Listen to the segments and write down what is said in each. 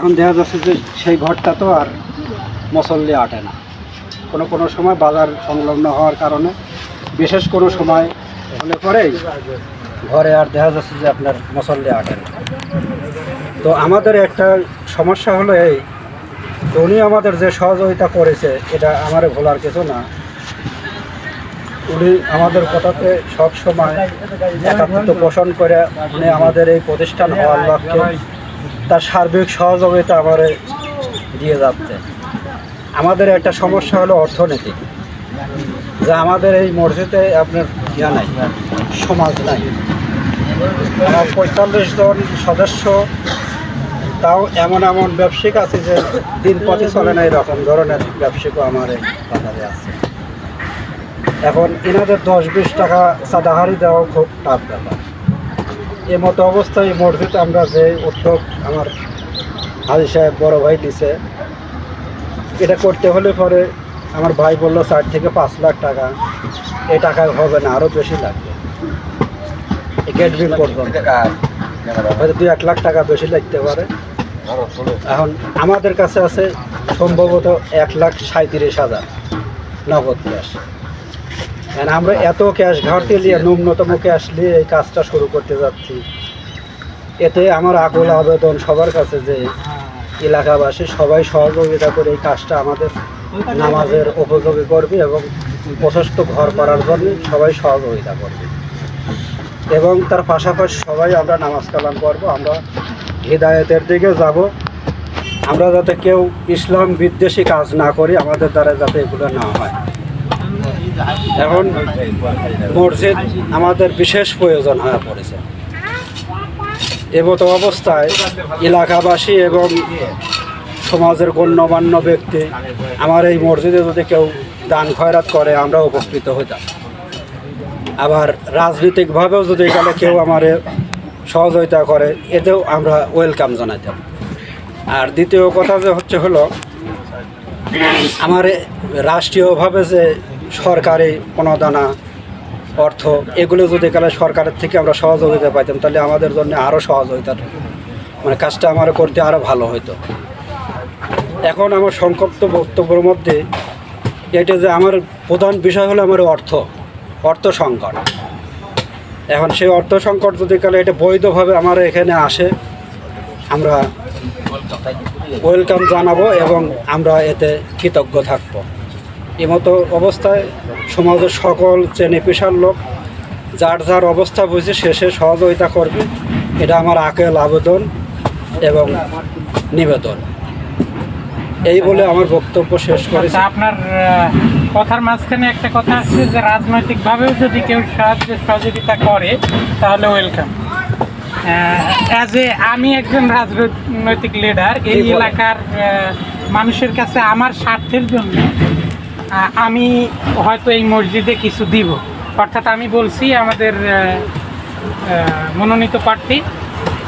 এখন দেখা যাচ্ছে যে সেই ঘরটা তো আর মসল্লি আটে না। কোনো কোনো সময় বাজার সংলগ্ন হওয়ার কারণে, বিশেষ কোনো সময় হলে পরেই ঘরে আর দেখা যাচ্ছে যে আপনার মসল্লি আটে না। তো আমাদের একটা সমস্যা হলো এই উনি আমাদের যে সহযোগিতা করেছে, এটা আমার ভোলার কিছু না। উনি আমাদের কথাতে সব সময় একাত্মতা পোষণ করে, উনি আমাদের এই প্রতিষ্ঠান হওয়ার লক্ষ্যে তার সার্বিক সহযোগিতা আমার দিয়ে যাচ্ছে। আমাদের একটা সমস্যা হলো অর্থনীতি। যে আমাদের এই মসজিদে আপনার ইয়া নাই, সমাজ নাই। আমার পঁয়তাল্লিশ জন সদস্য, তাও এমন এমন ব্যবসায়িক আছে যে দিন পথে চলে না এরকম ধরনের ব্যবসায়িকও আমার এই বাজারে আছে। এখন এনাদের দশ বিশ টাকা সাদাহারি দেওয়া খুব টাফ ব্যাপার। এ মতো অবস্থায় মসজিদে আমরা যে উদ্যোগ আমার হাজি সাহেব বড় ভাই দিছে, এটা করতে হলে পরে আমার ভাই বলল, চার থেকে পাঁচ লাখ টাকা, এই টাকায় হবে না আরও বেশি লাগবে। গেট বিল পর্যন্ত হয়তো দুই এক লাখ টাকা বেশি লাগতে পারে। এখন আমাদের কাছে আছে সম্ভবত এক লাখ সাঁত্রিশ হাজার নগদ ক্যাশ। আমরা এত ক্যাশ ঘাটতি নিয়ে ন্যূনতম ক্যাশ নিয়ে এই কাজটা শুরু করতে যাচ্ছি। এতে আমার আকুল আবেদন সবার কাছে যে এলাকাবাসী সবাই সহযোগিতা করে এই কাজটা আমাদের নামাজের উপযোগী করবে এবং প্রশস্ত ঘর করার জন্য সবাই সহযোগিতা করবে। এবং তার পাশাপাশি সবাই আমরা নামাজ কালাম করব আমরা হৃদায়তের দিকে যাব। আমরা যাতে কেউ ইসলাম বিদ্বেষী কাজ না করি আমাদের দ্বারা যাতে এগুলো না হয়। এখন মসজিদ আমাদের বিশেষ প্রয়োজন হয়ে পড়েছে। এবত অবস্থায় এলাকাবাসী এবং সমাজের গণ্যমান্য ব্যক্তি আমার এই মসজিদে যদি কেউ দান খয়রাত করে, আমরা উপকৃত হইতাম আবার রাজনৈতিকভাবেও যদি এখানে কেউ আমার সহযোগিতা করে, এতেও আমরা ওয়েলকাম জানাইতাম আর দ্বিতীয় কথা যে হচ্ছে হলো, আমার রাষ্ট্রীয়ভাবে যে সরকারি অনুদানা অর্থ, এগুলো যদি কালে সরকারের থেকে আমরা সহযোগিতা পাইতাম, তাহলে আমাদের জন্য আরও সহযোগিতা মানে কাজটা আমার করতে আরও ভালো হতো এখন আমার সংক্ষিপ্ত বক্তব্যের মধ্যে এটা যে আমার প্রধান বিষয় হলো আমার অর্থ অর্থ সংকট। এখন সেই অর্থ সংকট যদি কালে এটা বৈধভাবে আমার এখানে আসে, আমরা ওয়েলকাম জানাব এবং আমরা এতে কৃতজ্ঞ থাকব। এমতো অবস্থায় সমাজের সকল শ্রেণি পেশার লোক যার যার অবস্থা বুঝে শেষে সহযোগিতা করবে এটা আমার আকেল আবেদন এবং নিবেদন। এই বলে আমার বক্তব্য শেষ করেছি। আচ্ছা আপনার কথার মাঝখানে একটা কথা আছে যে রাজনৈতিকভাবেও যদি কেউ সাহায্য সহযোগিতা করে তাহলে ওয়েলকাম অ্যাজ এ আমি একজন রাজনৈতিক লিডার এই এলাকার মানুষের কাছে আমার স্বার্থের জন্য আমি হয়তো এই মসজিদে কিছু দিব। অর্থাৎ আমি বলছি আমাদের মনোনীত প্রার্থী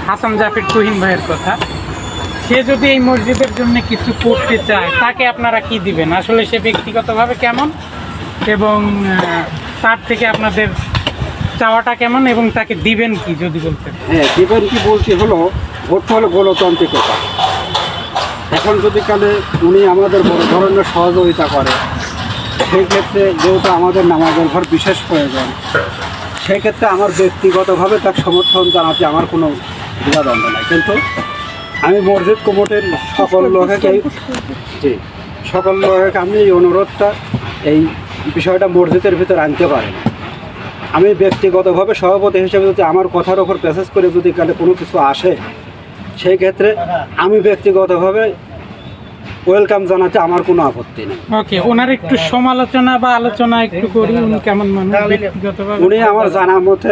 হাসান জাফির তুহিন ভাইয়ের কথা। সে যদি এই মসজিদের জন্য কিছু করতে চায়, তাকে আপনারা কি দিবেন? আসলে সে ব্যক্তিগতভাবে কেমন? এবং তার থেকে আপনাদের চাওয়াটা কেমন? এবং তাকে দিবেন কি যদি বলতেন? হ্যাঁ দিবেন কি বলছি হলো ভোটটা হলো গণতান্ত্রিকতা। এখন যদি কালে উনি আমাদের বড় ধরনের সহযোগিতা করে সেই ক্ষেত্রে যেহেতু আমাদের নামাজের ঘর বিশেষ প্রয়োজন, সেই ক্ষেত্রে আমার ব্যক্তিগতভাবে তার সমর্থন জানাতে আমার কোনো দ্বিধাদ্বন্দ্ব নাই। কিন্তু আমি মসজিদ কমিটির সকল লোকেকে জি, সকল লোকেকে আমি এই অনুরোধটা, এই বিষয়টা মসজিদের ভিতর আনতে পারি আমি ব্যক্তিগতভাবে সভাপতি হিসেবে যদি আমার কথার ওপর প্যাসেজ করে যদি কালে কোনো কিছু আসে, সেই ক্ষেত্রে আমি ব্যক্তিগতভাবে ওয়েলকাম জানাতে আমার কোনো আপত্তি নেই। ওকে ওনার একটু সমালোচনা বা আলোচনা একটু করি উনি কেমন মানুষ ব্যক্তিগতভাবে? উনি আমার জানা মতে